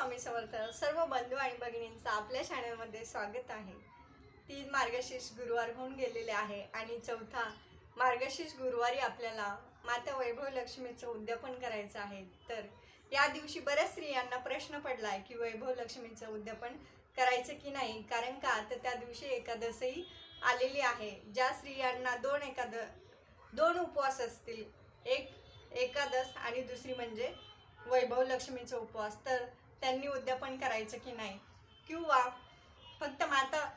स्वामी समर्थ सर्व बंधू आणि भगिनींचं आपल्या चॅनलमध्ये स्वागत आहे. तीन मार्गशीर्ष गुरुवार होऊन गेलेले आहे आणि चौथा मार्गशीर्ष गुरुवारी आपल्याला माता वैभव लक्ष्मीचं उद्यापन करायचं आहे. तर या दिवशी बऱ्याच स्त्रियांना प्रश्न पडला आहे की वैभव लक्ष्मीचं उद्यापन करायचं की नाही? कारण का? तर त्या दिवशी एकादशही आलेली आहे. ज्या स्त्रियांना दोन एकाद दोन उपवास असतील एक एकादश आणि दुसरी म्हणजे वैभव लक्ष्मीचा उपवास. तर त्यांनी उद्यापन करायचं की नाही? किंवा फक्त माता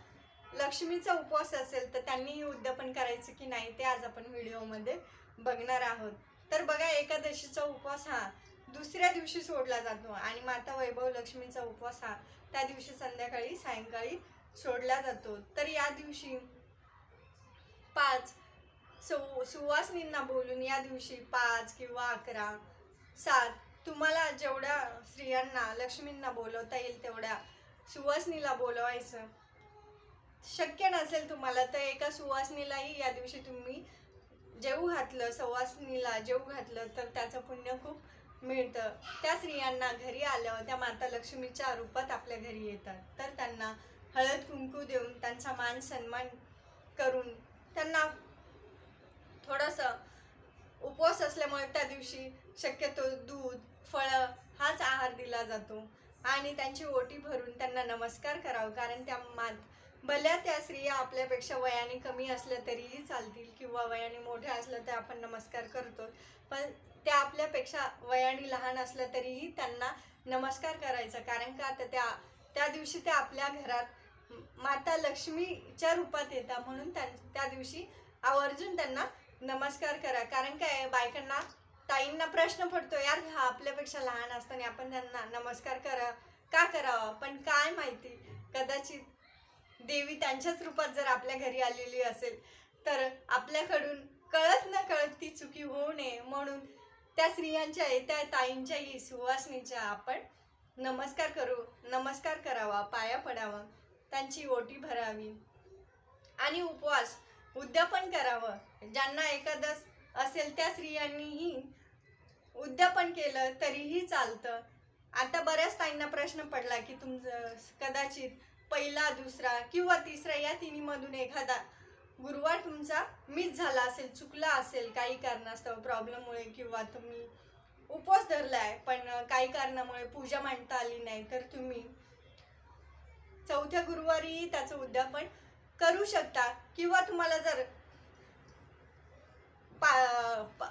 लक्ष्मीचा उपवास असेल तर त्यांनीही उद्यापन करायचं की नाही ते आज आपण व्हिडिओमध्ये बघणार आहोत. तर बघा एकादशीचा उपवास हा दुसऱ्या दिवशी सोडला जातो आणि माता वैभव लक्ष्मीचा उपवास हा त्या दिवशी संध्याकाळी सायंकाळी सोडला जातो. तर या दिवशी पाच सु सुवासनींना बोलून या दिवशी पाच किंवा अकरा सात तुम्हाला जेवढ्या स्त्रियांना लक्ष्मींना बोलवता येईल तेवढ्या सुवासनीला बोलवायचं. शक्य नसेल तुम्हाला तर एका सुवासनीलाही या दिवशी तुम्ही जेऊ घातलं सवासनीला जेऊ घातलं तर त्याचं पुण्य खूप मिळतं. त्या स्त्रियांना घरी आल्यावर त्या माता लक्ष्मीच्या रूपात आपल्या घरी येतात. तर त्यांना हळद कुंकू देऊन त्यांचा मान सन्मान करून त्यांना थोडंसं उपवास असल्यामुळे त्या दिवशी शक्यतो दूध फळं हाच आहार दिला जातो. आणि त्यांची ओटी भरून त्यांना नमस्कार करावं कारण त्या मात भल्या त्या स्त्रिया आपल्यापेक्षा वयाने कमी असल्या तरीही चालतील किंवा वयाने मोठ्या असल्या तर आपण नमस्कार करतो पण त्या आपल्यापेक्षा वयाने लहान असल्या तरीही त्यांना नमस्कार करायचा कारण का तर त्या त्या दिवशी त्या आपल्या घरात माता लक्ष्मीच्या रूपात येतात म्हणून त्यां त्या दिवशी आवर्जून त्यांना नमस्कार करा. कारण काय बायकांना ताईंना प्रश्न पडतो यार हा आपल्यापेक्षा लहान असताना आपण त्यांना नमस्कार करा का करावा? पण काय माहिती कदाचित देवी त्यांच्याच रूपात जर आपल्या घरी आलेली असेल तर आपल्याकडून कळत न कळत ती चुकी होऊ नये. म्हणून त्या स्त्रियांच्या त्या ताईंच्याही सुवासनीच्या आपण नमस्कार करू नमस्कार करावा पाया पडावा त्यांची ओटी भरावी आणि उपवास उद्यापन करावं. ज्यांना एखादं असेल त्या स्त्रियांनीही उद्यापन केलं तरीही चालतं. आता बऱ्याच ताईंना प्रश्न पडला की तुमचं कदाचित पहिला दुसरा किंवा तिसरा या तिन्हीमधून एखादा गुरुवार तुमचा मिस झाला असेल चुकला असेल काही कारणास्तव प्रॉब्लेममुळे किंवा तुम्ही उपवास धरलाय पण काही कारणामुळे पूजा मांडता आली नाही तर तुम्ही चौथ्या गुरुवारीही त्याचं उद्यापन करू शकता किंवा तुम्हाला जर पा प-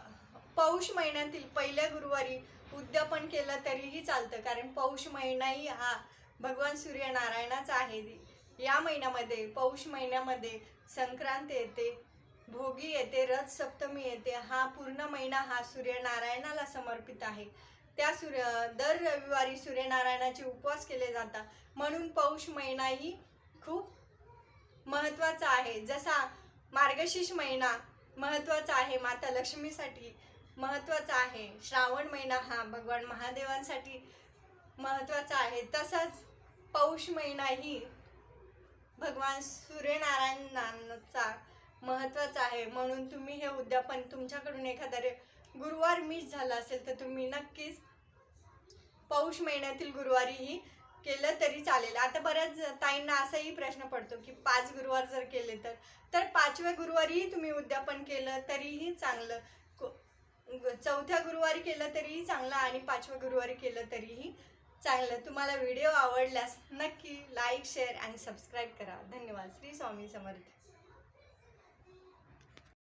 पौष महिन्यातील पहिल्या गुरुवारी उद्यापन केलं तरीही चालतं. कारण पौष महिनाही हा भगवान सूर्यनारायणाचा आहे. या महिन्यामध्ये पौष महिन्यामध्ये संक्रांत येते भोगी येते रथ सप्तमी येते. हा पूर्ण महिना हा सूर्यनारायणाला समर्पित आहे. त्या सूर्य दर रविवारी सूर्यनारायणाचे उपवास केले जातात. म्हणून पौष महिनाही खूप महत्त्वाचा आहे. जसा मार्गशीर्ष महिना महत्त्वाचा आहे माता लक्ष्मीसाठी महत्त्वाचा आहे. श्रावण महिना हा भगवान महादेवांसाठी महत्त्वाचा आहे. तसाच पौष महिनाही भगवान सूर्यनारायणांचा महत्त्वाचा आहे. म्हणून तुम्ही हे उद्यापन तुमच्याकडून एखादा रे- गुरुवार मिस झाला असेल तर तुम्ही नक्कीच पौष महिन्यातील गुरुवारीही केलं तरी चालेल. आता बऱ्याच ताईंना असाही प्रश्न पडतो की पाच गुरुवार जर केले तर. तर पाचव्या गुरुवारीही तुम्ही उद्यापन केलं तरीही चांगलं. को- चौथ्या गुरुवारी केलं तरीही चांगलं आणि पाचव्या गुरुवारी केलं तरीही चांगलं. तुम्हाला व्हिडिओ आवडल्यास नक्की लाईक शेअर आणि सबस्क्राईब करा. धन्यवाद. श्री स्वामी समर्थ.